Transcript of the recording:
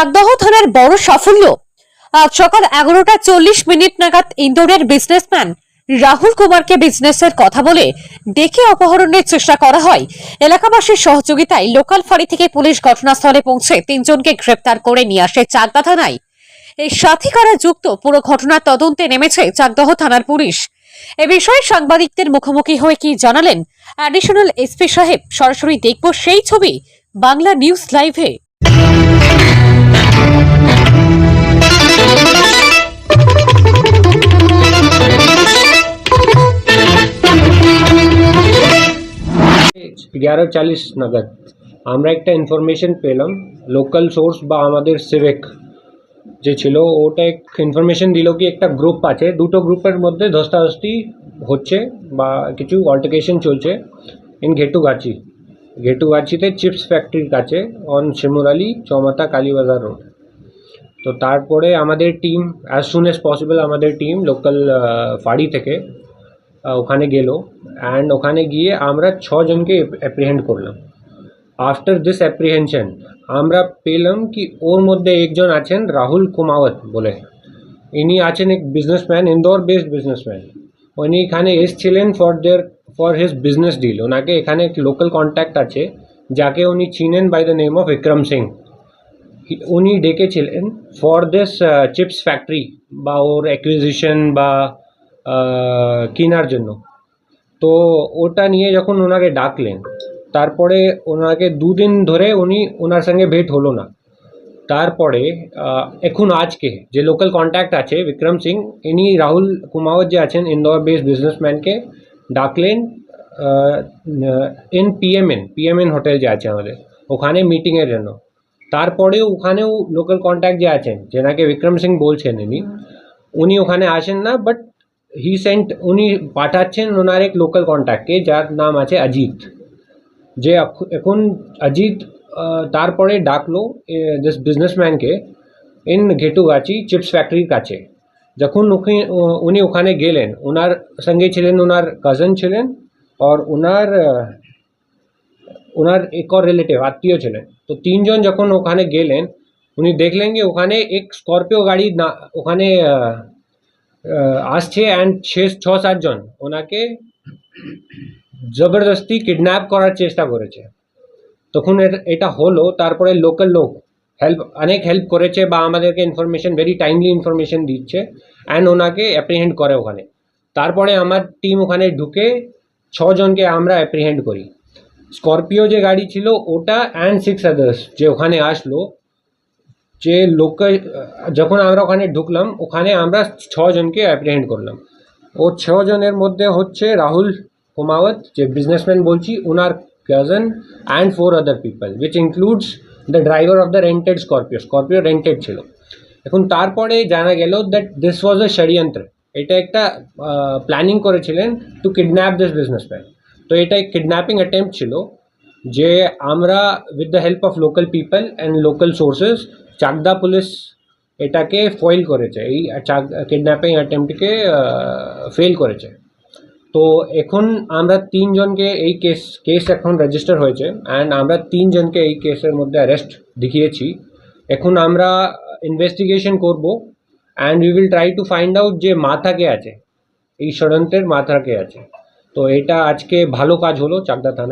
চাকদহ থানার বড় সাফল্য। আজ সকাল এগারোটা চল্লিশ মিনিট নাগাদ ইন্দোরের বিজনেসম্যান রাহুল কুমারকে বিজনেসের কথা বলে ডেকে অপহরণের চেষ্টা করা হয়। এলাকাবাসীর সহযোগিতায় লোকাল ফাঁড়ি থেকে পুলিশ ঘটনাস্থলে পৌঁছে তিনজনকে গ্রেপ্তার করে নিয়ে আসে চাকদা থানায়। এই সাথী কারা যুক্ত পুরো ঘটনার তদন্তে নেমেছে চাকদহ থানার পুলিশ। এ বিষয়ে সাংবাদিকদের মুখোমুখি হয়ে কি জানালেন অ্যাডিশনাল এসপি সাহেব, সরাসরি দেখব সেই ছবি বাংলা নিউজ লাইভে এগারো চালিশ নাগাদ। আমরা একটা ইনফরমেশন পেলাম লোকাল সোর্স বা আমাদের সিভিক যে ছিল, ওটা এক ইনফরমেশন দিল কি একটা গ্রুপ আছে, দুটো গ্রুপের মধ্যে ধস্তাধস্তি হচ্ছে বা কিছু অল্টারকেশন চলছে ইন ঘেটুগাছি। ঘেটুগাছিতে চিপস ফ্যাক্টরির কাছে অন শিমুরালি চৌমাথা কালীবাজার রোড তো তারপরে আমাদের team as soon as possible আমাদের টিম লোকাল ফাড়ি থেকে ওখানে গেল। অ্যান্ড ওখানে গিয়ে আমরা ছজনকে অ্যাপ্রিহেন্ড করলাম। আফটার দিস অ্যাপ্রিহেনশন আমরা পেলাম কি ওর মধ্যে একজন আছেন রাহুল কুমাওয়াত বলে। ইনি আছেন এক বিজনেসম্যান ইন্দোর বেসড বিজনেসম্যান উনি এখানে এসছিলেন for there for his business deal ওনাকে এখানে এক লোকাল কন্ট্যাক্ট আছে, যাকে উনি চিনেন by the name of Vikram Singh উনি ডেকেছিলেন ফর দিস চিপস ফ্যাক্টরি বা ওর অ্যাকুইজিশন বা কেনার জন্য। তো ওটা নিয়ে যখন ওনাকে ডাকলেন, তারপরে ওনাকে দুদিন ধরে উনি ওনার সঙ্গে ভেট হলো না। তারপরে এখন আজকে যে লোকাল কন্ট্যাক্ট আছে বিক্রম সিং, ইনি রাহুল কুমাওয়াত যে আছেন ইন্দোর বেসড বিজনেসম্যানকে ডাকলেন ইন পিএমএন পিএমএন হোটেল যে আছে আমাদের, ওখানে মিটিংয়ের জন্য। তারপরে ওখানেও লোকাল কন্ট্যাক্ট যে আছেন, যেনাকে বিক্রম সিং বলছেন ইনি, উনি ওখানে আসেন না বাট হি সেন্ট উনি পাঠাচ্ছেন ওনার এক লোকাল কন্ট্যাক্টকে যার নাম আছে অজিত যে এখন অজিত তারপরে ডাকলো দিস বিজনেসম্যানকে ইন ঘেটুগাছি চিপস ফ্যাক্টরির কাছে। যখন উনি ওখানে গেলেন, ওনার সঙ্গে ছিলেন ওনার কাজন ছিলেন, আর ওনার ওনার এক আর রিলেটিভ আত্মীয় ছিলেন। তো তিনজন যখন ওখানে গেলেন, উনি দেখলেন যে ওখানে এক স্করপিও গাড়ি না, ওখানে আসছে অ্যান্ড ছ ছ সাতজন ওনাকে জবরদস্তি কিডন্যাপ করার চেষ্টা করেছে। তখন এটা হলো, তারপরে লোকাল লোক হেল্প অনেক হেল্প করেছে বা আমাদেরকে ইনফরমেশন ভেরি টাইমলি ইনফরমেশন দিচ্ছে অ্যান্ড ওনাকে অ্যাপ্রিহেন্ড করে ওখানে। তারপরে আমার টিম ওখানে ঢুকে ছজনকে আমরা অ্যাপ্রিহেন্ড করি। স্করপিও যে গাড়ি ছিল, ওটা অ্যান্ড সিক্স আদার্স যে ওখানে আসলো যে লোকাল, যখন আমরা ওখানে ঢুকলাম, ওখানে আমরা ছজনকে অ্যাপ্রিহেন্ড করলাম। ও ছজনের মধ্যে হচ্ছে রাহুল কুমাওয়াত যে বিজনেসম্যান বলছি ওনার cousin and four other people which includes the driver of the rented Scorpio Scorpio rented ছিল। এখন তারপরে জানা গেল দ্যাট দিস ওয়াজ এ ষড়যন্ত্র। এটা একটা প্ল্যানিং করেছিলেন টু কিডন্যাপ দিস বিজনেসম্যান তো এটা কিডন্যাপিং অ্যাটেম্প ছিল যে আমরা with the help of local people and local sources Chakdah police এটাকে ফয়েল করেছে। এই কিডন্যাপিং অ্যাটেম্পটকে ফেল করেছে। তো এখন আমরা তিনজনকে এই কেস কেস এখন রেজিস্টার হয়েছে অ্যান্ড আমরা তিনজনকে এই কেসের মধ্যে অ্যারেস্ট দেখিয়েছি। এখন আমরা ইনভেস্টিগেশন করব and we will try to find out যে মাথা কে আছে। এই ষড়যন্ত্রের মাথা কে আছে। তো এটা আজকে ভালো কাজ হলো চাকদা থানায়।